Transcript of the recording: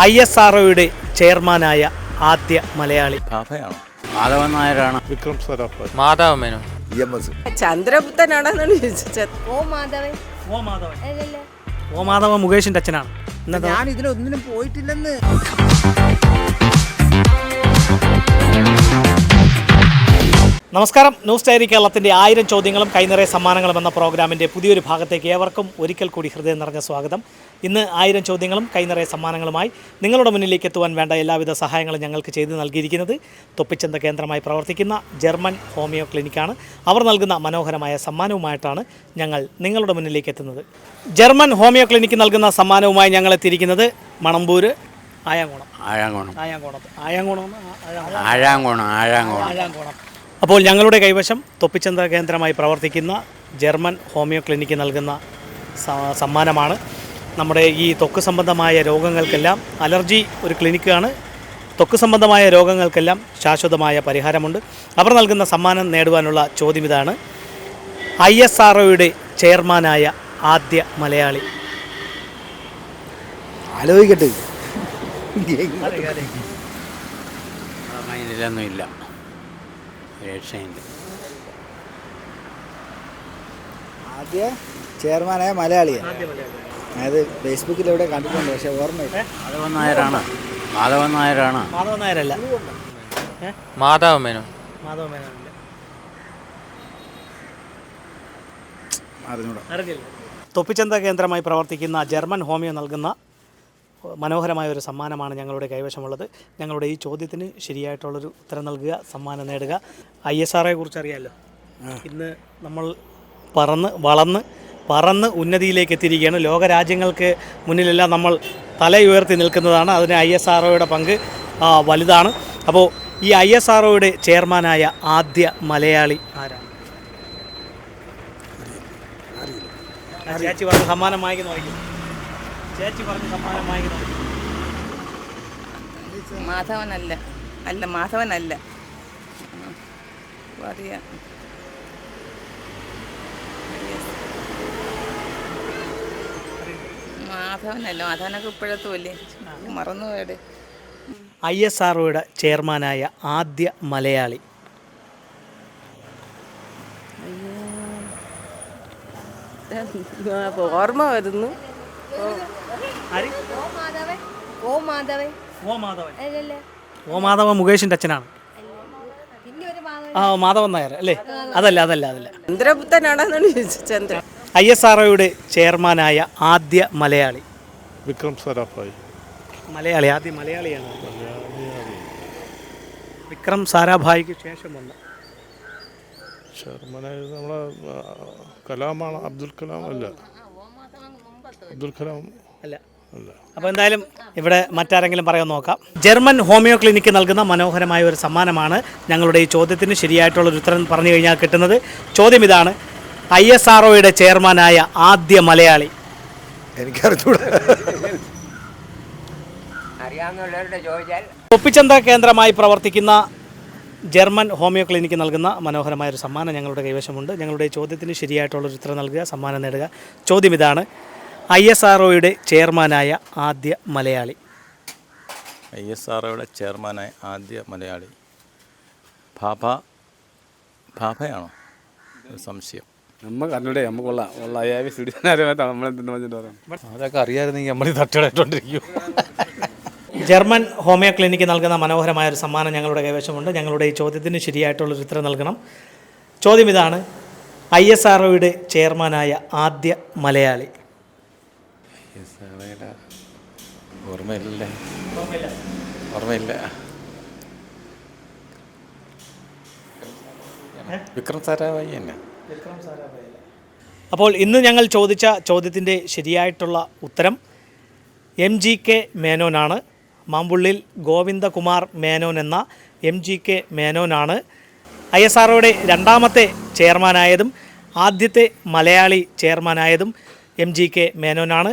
I S R ഒയുടെ ചെയർമാനായ ആദ്യ മലയാളി. ബാബയാണ്? മാധവൻ നായരാണ്. വിക്രം സരാഭായ് മാധവ മേനോ. ചന്ദ്രഗുപ്തനാണെന്നാണ് ചോദിച്ചത് ഓ മാധവൻ. ഓ മാധവൻ. അല്ലല്ല. ഓ മാധവൻ മുകേഷിന്റെ അച്ഛനാണ്. ഞാൻ ഇതിലൊന്നിനും പോയിട്ടില്ലെന്ന്. നമസ്കാരം. ന്യൂസ് ഡയറി കേരളത്തിന്റെ ആയിരം ചോദ്യങ്ങളും കൈനിറയ സമ്മാനങ്ങളും എന്ന പ്രോഗ്രാമിന്റെ പുതിയൊരു ഭാഗത്തേക്ക് ഏവർക്കും ഒരിക്കൽ കൂടി ഹൃദയം നിറഞ്ഞ സ്വാഗതം. ഇന്ന് ആയിരം ചോദ്യങ്ങളും കൈനിറയ സമ്മാനങ്ങളുമായി നിങ്ങളുടെ മുന്നിലേക്ക് എത്തുവാൻ വേണ്ട എല്ലാവിധ സഹായങ്ങളും ഞങ്ങൾക്ക് ചെയ്തു നൽകിയിരിക്കുന്നത് തൊപ്പിച്ചന്ത കേന്ദ്രമായി പ്രവർത്തിക്കുന്ന ജർമ്മൻ ഹോമിയോ ക്ലിനിക്കാണ്. അവർ നൽകുന്ന മനോഹരമായ സമ്മാനവുമായിട്ടാണ് ഞങ്ങൾ നിങ്ങളുടെ മുന്നിലേക്ക് എത്തുന്നത്. ജർമ്മൻ ഹോമിയോ ക്ലിനിക്ക് നൽകുന്ന സമ്മാനവുമായി ഞങ്ങൾ എത്തിയിരിക്കുന്നത് മണമ്പൂർ ആയാങ്കോണം. ആയാങ്കോണം. ആയാങ്കോണം. ആയാങ്കോണം ആയാങ്കോണം. ആയാങ്കോണം. അപ്പോൾ ഞങ്ങളുടെ കൈവശം തൊപ്പിച്ചന്ത കേന്ദ്രമായി പ്രവർത്തിക്കുന്ന ജർമ്മൻ ഹോമിയോ ക്ലിനിക്ക് നൽകുന്ന സ- സമ്മാനമാണ്. നമ്മുടെ ഈ തൊക്ക് സംബന്ധമായ രോഗങ്ങൾക്കെല്ലാം അലർജി ഒരു ക്ലിനിക്കാണ്. തൊക്ക് സംബന്ധമായ രോഗങ്ങൾക്കെല്ലാം ശാശ്വതമായ പരിഹാരമുണ്ട്. അവർ നൽകുന്ന സമ്മാനം നേടുവാനുള്ള ചോദ്യം ഇതാണ്. ഐ എസ് ആർ ഒയുടെ ചെയർമാനായ ആദ്യ മലയാളി. ആലോചിക്കട്ടെ. ഇതിലൊന്നും രക്ഷയുണ്ട്. ആദ്യ ചെയർമാനായ മലയാളിയാണ് അതായത് ഫേസ്ബുക്കിൽ എവിടെ കണ്ടിട്ടുണ്ട് പക്ഷെ ഓർമ്മയില്ല. മാധവൻ നായരാണ്. മാധവൻ നായരാണ്. മാധവൻ നായരല്ല. മാധവ മേനോ മാധവ മേനോനല്ല? അറിഞ്ഞൂടാ. തൊപ്പിച്ചന്ത കേന്ദ്രമായി പ്രവർത്തിക്കുന്ന ജർമ്മൻ ഹോമിയോ നൽകുന്ന മനോഹരമായ ഒരു സമ്മാനമാണ് ഞങ്ങളുടെ കൈവശമുള്ളത്. ഞങ്ങളുടെ ഈ ചോദ്യത്തിന് ശരിയായിട്ടുള്ളൊരു ഉത്തരം നൽകുക സമ്മാനം നേടുക. ഐ എസ് ആറെ കുറിച്ച് അറിയാമല്ലോ ഇന്ന് നമ്മൾ പറന്ന് വളർന്ന് പറന്ന് ഉന്നതിയിലേക്ക് എത്തിയിരിക്കുകയാണ്. ലോകരാജ്യങ്ങൾക്ക് മുന്നിലെല്ലാം നമ്മൾ തലയുയർത്തി നിൽക്കുന്നതാണ്. അതിന് ഐ എസ് ആർഒയുടെ പങ്ക് വലുതാണ്. അപ്പോൾ ഈ ഐ എസ് ആർഒയുടെ ചെയർമാനായ ആദ്യ മലയാളി ആരാണ്? ചേച്ചി പറഞ്ഞ സമ്മാനം വായിക്കുന്നു ചേച്ചി പറഞ്ഞ സമ്മാനം വാങ്ങിക്കുന്നത് മാധവനല്ല. അല്ല മാധവനല്ല. അറിയാം മാധവനല്ല മാധവനൊക്കെ ഇപ്പോഴത്തുമല്ലേ മറന്നു പോയത് ഐ എസ് ആർ ചെയർമാനായ ആദ്യ മലയാളി. ഓർമ്മ വരുന്നു? ഓ മാധവൻ ഓ മാധവൻ ഓ മാധവൻ അല്ലല്ല. ഓ മാധവൻ മുകേഷിന്റെ അച്ഛനാണ്. പിന്നെ ഒരു മാധവൻ. ആ മാധവൻ നായർ അല്ലേ? അതല്ല അതല്ല അതല്ല. ചന്ദ്രപുത്തനാണെന്നാണ് ചോദിച്ചത്. ചന്ദ്ര. ഐ എസ് ആർ ഒയുടെ ചെയർമാനായ ആദ്യ മലയാളി. വിക്രം സാരാഭായി. മലയാളി ആദ്യ മലയാളിയാണ്. വിക്രം സാരാഭായിക്ക് ശേഷം വന്ന. ചെയർമാനായത് നമ്മളെ കലാമാണ് അബ്ദുൽ കലാം അല്ല. അബ്ദുൽ കലാം. അല്ല. അപ്പോൾ എന്തായാലും ഇവിടെ മറ്റാരെങ്കിലും പറയാൻ നോക്കാം. ജർമ്മൻ ഹോമിയോ ക്ലിനിക്ക് നൽകുന്ന മനോഹരമായ ഒരു സമ്മാനമാണ് ഞങ്ങളുടെ ഈ ചോദ്യത്തിന് ശരിയായിട്ടുള്ള ഒരു ഉത്തരം പറഞ്ഞു കഴിഞ്ഞാൽ കിട്ടുന്നത്. ചോദ്യം ഇതാണ്. ഐ എസ് ആർ ഒയുടെ ചെയർമാനായ ആദ്യ മലയാളി. എനിക്കറിഞ്ഞൂടാ. ഒപ്പിച്ചന്ത കേന്ദ്രമായി പ്രവർത്തിക്കുന്ന ജർമ്മൻ ഹോമിയോ ക്ലിനിക്ക് നൽകുന്ന മനോഹരമായ ഒരു സമ്മാനം ഞങ്ങളുടെ കൈവശമുണ്ട്. ഞങ്ങളുടെ ഈ ചോദ്യത്തിന് ശരിയായിട്ടുള്ള ഒരു ഉത്തരം നൽകുക സമ്മാനം നേടുക. ചോദ്യം ഇതാണ്. ഐ എസ് ആർ ഒയുടെ ചെയർമാനായ ആദ്യ മലയാളി. ഐ എസ് ആർ ഒയുടെ ചെയർമാനായ ആദ്യ മലയാളി. ഭാഭ ഭാഭയാണോ? സംശയം. നമുക്ക് അറിഞ്ഞൂടെ നമുക്കുള്ള ഉള്ള അയ്യാവി സ്റ്റുഡിയോനാരുമായിട്ട് നമ്മളെന്തെന്ന് പറഞ്ഞിട്ട് പറയാം? അതൊക്കെ അറിയാമായിരുന്നെങ്കിൽ നമ്മൾ തട്ടടായിട്ടോണ്ടിരിക്കും ജർമ്മൻ ഹോമിയോ ക്ലിനിക്ക് നൽകുന്ന മനോഹരമായ ഒരു സമ്മാനം ഞങ്ങളുടെ കൈവശമുണ്ട്. ഞങ്ങളുടെ ഈ ചോദ്യത്തിന് ശരിയായിട്ടുള്ള ഒരു ഉത്തരം നൽകണം. ചോദ്യം ഇതാണ് ഐ എസ് ആർ ചെയർമാനായ ആദ്യ മലയാളി. ഓർമ്മയില്ലല്ലേ? ഓർമ്മയില്ല. വിക്രം സാരാഭായി തന്നെ. അപ്പോൾ ഇന്ന് ഞങ്ങൾ ചോദിച്ച ചോദ്യത്തിന്റെ ശരിയായിട്ടുള്ള ഉത്തരം എം ജി കെ മേനോനാണ്. മാമ്പുള്ളിൽ ഗോവിന്ദകുമാർ മേനോൻ എന്ന എം ജി കെ മേനോനാണ്. ഐ എസ് ആർഒയുടെ രണ്ടാമത്തെ ചെയർമാനായതും ആദ്യത്തെ മലയാളി ചെയർമാനായതും എം ജി കെ മേനോനാണ്.